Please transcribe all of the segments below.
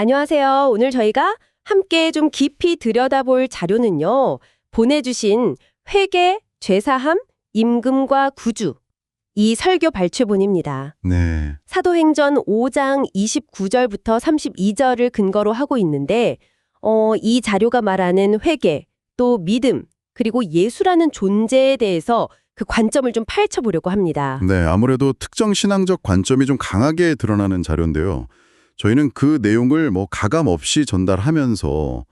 안녕하세요. 오늘 저희가 함께 좀 깊이 들여다볼 자료는요. 보내주신 회계, 죄사함, 임금과 구주 이 설교 발췌본입니다. 네. 사도행전 5장 29절부터 32절을 근거로 하고 있는데 어, 이 자료가 말하는 회계, 또 믿음, 그리고 예수라는 존재에 대해서 그 관점을 좀 파헤쳐 보려고 합니다. 네, 아무래도 특정 신앙적 관점이 좀 강하게 드러나는 자료인데요. 저희는 그 내용을 뭐 가감 없이 전달하면서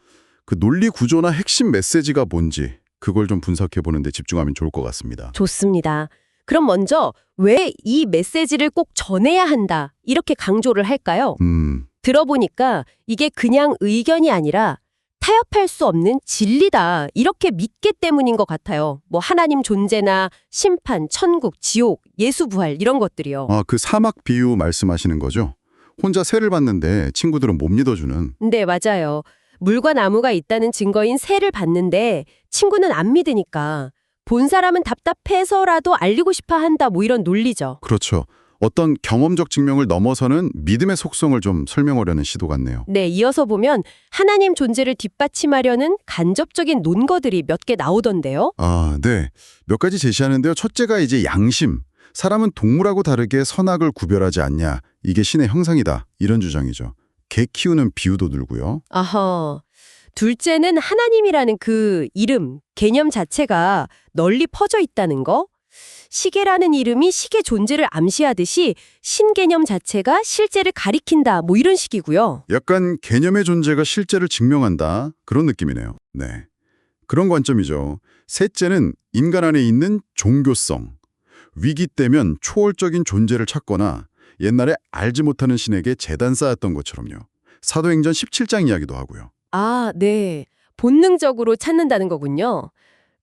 그 논리 구조나 핵심 메시지가 뭔지 그걸 좀 분석해 보는데 집중하면 좋을 것 같습니다. 좋습니다. 그럼 먼저 왜 이 메시지를 꼭 전해야 한다 이렇게 강조를 할까요? 음, 들어보니까 이게 그냥 의견이 아니라 타협할 수 없는 진리다 이렇게 믿기 때문인 것 같아요. 뭐 하나님 존재나 심판, 천국, 지옥, 예수 부활 이런 것들이요. 아, 그 사막 비유 말씀하시는 거죠? 혼자 세를 봤는데 친구들은 못 믿어주는. 네, 맞아요. 물과 나무가 있다는 증거인 새를 봤는데 친구는 안 믿으니까 본 사람은 답답해서라도 알리고 싶어 한다 뭐 이런 논리죠. 그렇죠. 어떤 경험적 증명을 넘어서는 믿음의 속성을 좀 설명하려는 시도 같네요. 네, 이어서 보면 하나님 존재를 뒷받침하려는 간접적인 논거들이 몇 개 나오던데요. 아, 네. 몇 가지 제시하는데요. 첫째가 이제 양심. 사람은 동물하고 다르게 선악을 구별하지 않냐. 이게 신의 형상이다. 이런 주장이죠. 개 키우는 비유도 들고요. 아하. 둘째는 하나님이라는 그 이름, 개념 자체가 널리 퍼져 있다는 거. 시계라는 이름이 시계 존재를 암시하듯이 신개념 자체가 실제를 가리킨다. 뭐 이런 식이고요. 약간 개념의 존재가 실제를 증명한다. 그런 느낌이네요. 네. 그런 관점이죠. 셋째는 인간 안에 있는 종교성. 위기 때면 초월적인 존재를 찾거나 옛날에 알지 못하는 신에게 재단 쌓았던 것처럼요. 사도행전 17장 이야기도 하고요. 아, 네. 본능적으로 찾는다는 거군요.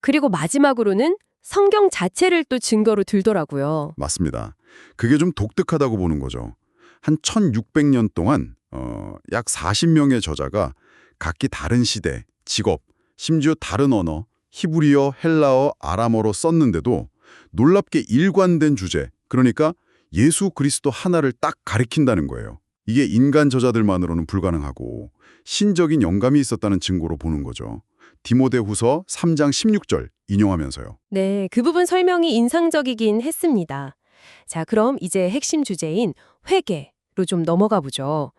그리고 마지막으로는 성경 자체를 또 증거로 들더라고요. 맞습니다. 그게 좀 독특하다고 보는 거죠. 한 1600년 동안 어, 약 40명의 저자가 각기 다른 시대, 직업, 심지어 다른 언어, 히브리어, 헬라어, 아람어로 썼는데도 놀랍게 일관된 주제, 그러니까 예수 그리스도 하나를 딱 가리킨다는 거예요. 이게 인간 저자들만으로는 불가능하고 신적인 영감이 있었다는 증거로 보는 거죠. 디모데후서 3장 16절 인용하면서요. 네, 그 부분 설명이 인상적이긴 했습니다. 자, 그럼 이제 핵심 주제인 회개로 좀 넘어가 보죠.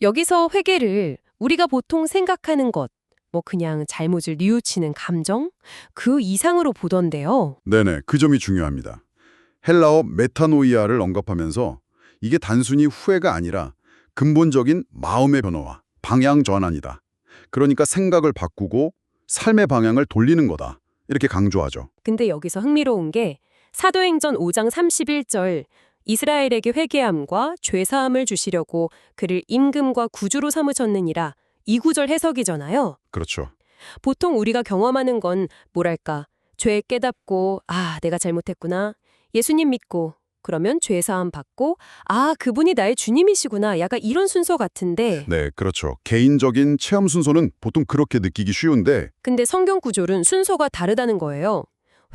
여기서 회개를 우리가 보통 생각하는 것, 뭐 그냥 잘못을 뉘우치는 감정, 그 이상으로 보던데요. 네네, 그 점이 중요합니다. 헬라어 메타노이아를 언급하면서 이게 단순히 후회가 아니라 근본적인 마음의 변화와 방향 전환이다. 그러니까 생각을 바꾸고 삶의 방향을 돌리는 거다. 이렇게 강조하죠. 근데 여기서 흥미로운 게 사도행전 5장 31절 이스라엘에게 회개함과 죄사함을 주시려고 그를 임금과 구주로 삼으셨느니라 이 구절 해석이잖아요. 그렇죠. 보통 우리가 경험하는 건 뭐랄까 죄 깨닫고 아 내가 잘못했구나 예수님 믿고 그러면 죄사함 받고 아 그분이 나의 주님이시구나 약간 이런 순서 같은데 네, 그렇죠. 개인적인 체험 순서는 보통 그렇게 느끼기 쉬운데 근데 성경 구절은 순서가 다르다는 거예요.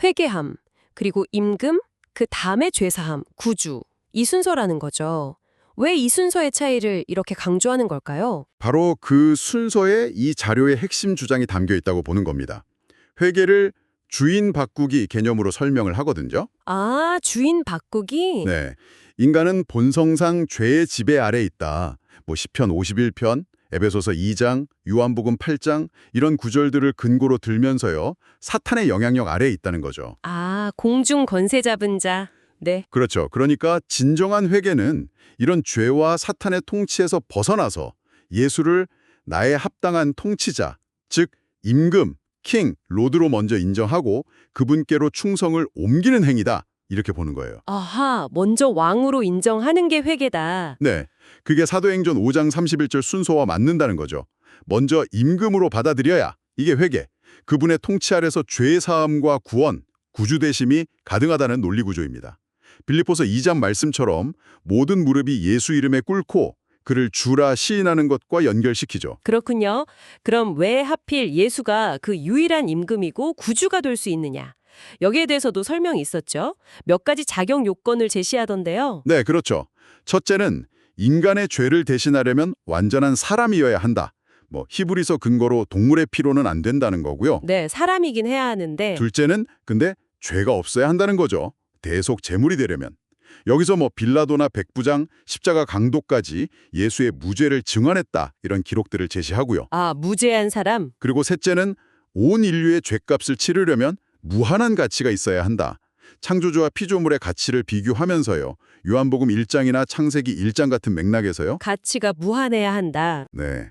회개함, 그리고 임금, 그 다음에 죄사함, 구주. 이 순서라는 거죠. 왜 이 순서의 차이를 이렇게 강조하는 걸까요? 바로 그 순서에 이 자료의 핵심 주장이 담겨 있다고 보는 겁니다. 회계를 주인 바꾸기 개념으로 설명을 하거든요. 아, 주인 바꾸기? 네. 인간은 본성상 죄의 지배 아래 있다. 뭐 시편 51편, 에베소서 2장, 요한복음 8장 이런 구절들을 근거로 들면서요. 사탄의 영향력 아래에 있다는 거죠. 아, 공중 권세 잡은 자. 네. 그렇죠. 그러니까 진정한 회개는 이런 죄와 사탄의 통치에서 벗어나서 예수를 나의 합당한 통치자, 즉 임금, 킹, 로드로 먼저 인정하고 그분께로 충성을 옮기는 행위다. 이렇게 보는 거예요. 아하, 먼저 왕으로 인정하는 게 회개다. 네. 그게 사도행전 5장 31절 순서와 맞는다는 거죠. 먼저 임금으로 받아들여야 이게 회개. 그분의 통치 아래서 죄 사함과 구원, 구주 되심이 가능하다는 논리 구조입니다. 빌립보서 2장 말씀처럼 모든 무릎이 예수 이름에 꿇고 그를 주라 시인하는 것과 연결시키죠. 그렇군요. 그럼 왜 하필 예수가 그 유일한 임금이고 구주가 될 수 있느냐? 여기에 대해서도 설명이 있었죠. 몇 가지 자격 요건을 제시하던데요. 네, 그렇죠. 첫째는 인간의 죄를 대신하려면 완전한 사람이어야 한다. 뭐 히브리서 근거로 동물의 피로는 안 된다는 거고요. 네, 사람이긴 해야 하는데 둘째는 근데 죄가 없어야 한다는 거죠. 대속 제물이 되려면. 여기서 뭐 빌라도나 백부장, 십자가 강도까지 예수의 무죄를 증언했다 이런 기록들을 제시하고요. 아, 무죄한 사람? 그리고 셋째는 온 인류의 죄값을 치르려면 무한한 가치가 있어야 한다. 창조주와 피조물의 가치를 비교하면서요. 요한복음 1장이나 창세기 1장 같은 맥락에서요. 가치가 무한해야 한다. 네.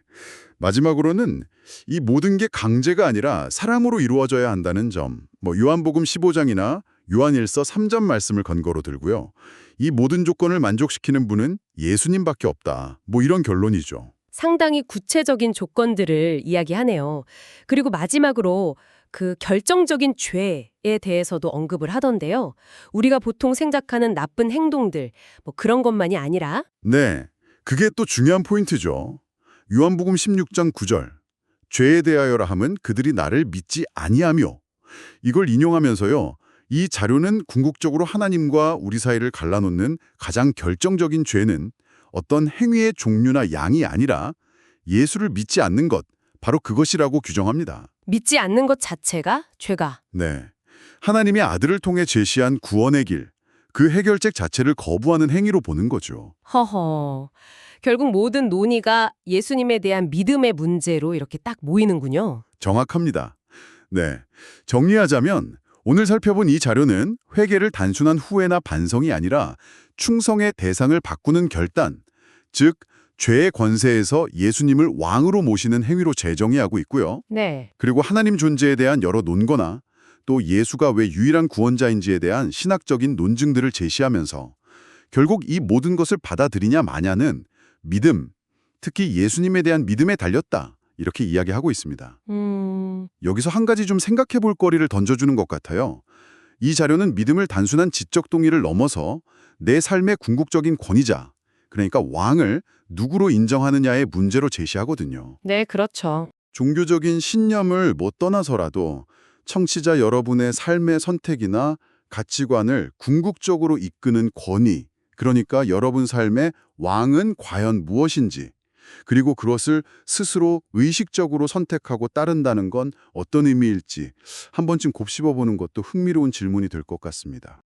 마지막으로는 이 모든 게 강제가 아니라 사랑으로 이루어져야 한다는 점. 뭐 요한복음 15장이나 요한일서 3장 말씀을 근거로 들고요. 이 모든 조건을 만족시키는 분은 예수님밖에 없다. 뭐 이런 결론이죠. 상당히 구체적인 조건들을 이야기하네요. 그리고 마지막으로 그 결정적인 죄에 대해서도 언급을 하던데요. 우리가 보통 생각하는 나쁜 행동들, 뭐 그런 것만이 아니라 네. 그게 또 중요한 포인트죠. 요한복음 16장 9절. 죄에 대하여라 함은 그들이 나를 믿지 아니하며. 이걸 인용하면서요. 이 자료는 궁극적으로 하나님과 우리 사이를 갈라놓는 가장 결정적인 죄는 어떤 행위의 종류나 양이 아니라 예수를 믿지 않는 것, 바로 그것이라고 규정합니다. 믿지 않는 것 자체가 죄가. 네. 하나님의 아들을 통해 제시한 구원의 길, 그 해결책 자체를 거부하는 행위로 보는 거죠. 허허. 결국 모든 논의가 예수님에 대한 믿음의 문제로 이렇게 딱 모이는군요. 정확합니다. 네. 정리하자면 오늘 살펴본 이 자료는 회개를 단순한 후회나 반성이 아니라 충성의 대상을 바꾸는 결단, 즉 죄의 권세에서 예수님을 왕으로 모시는 행위로 재정의하고 있고요. 네. 그리고 하나님 존재에 대한 여러 논거나 또 예수가 왜 유일한 구원자인지에 대한 신학적인 논증들을 제시하면서 결국 이 모든 것을 받아들이냐 마냐는 믿음, 특히 예수님에 대한 믿음에 달렸다. 이렇게 이야기하고 있습니다. 음, 여기서 한 가지 좀 생각해 볼 거리를 던져주는 것 같아요. 이 자료는 믿음을 단순한 지적 동의를 넘어서 내 삶의 궁극적인 권위자, 그러니까 왕을 누구로 인정하느냐의 문제로 제시하거든요. 네, 그렇죠. 종교적인 신념을 못 떠나서라도 청취자 여러분의 삶의 선택이나 가치관을 궁극적으로 이끄는 권위, 그러니까 여러분 삶의 왕은 과연 무엇인지, 그리고 그것을 스스로 의식적으로 선택하고 따른다는 건 어떤 의미일지 한 번쯤 곱씹어보는 것도 흥미로운 질문이 될 것 같습니다.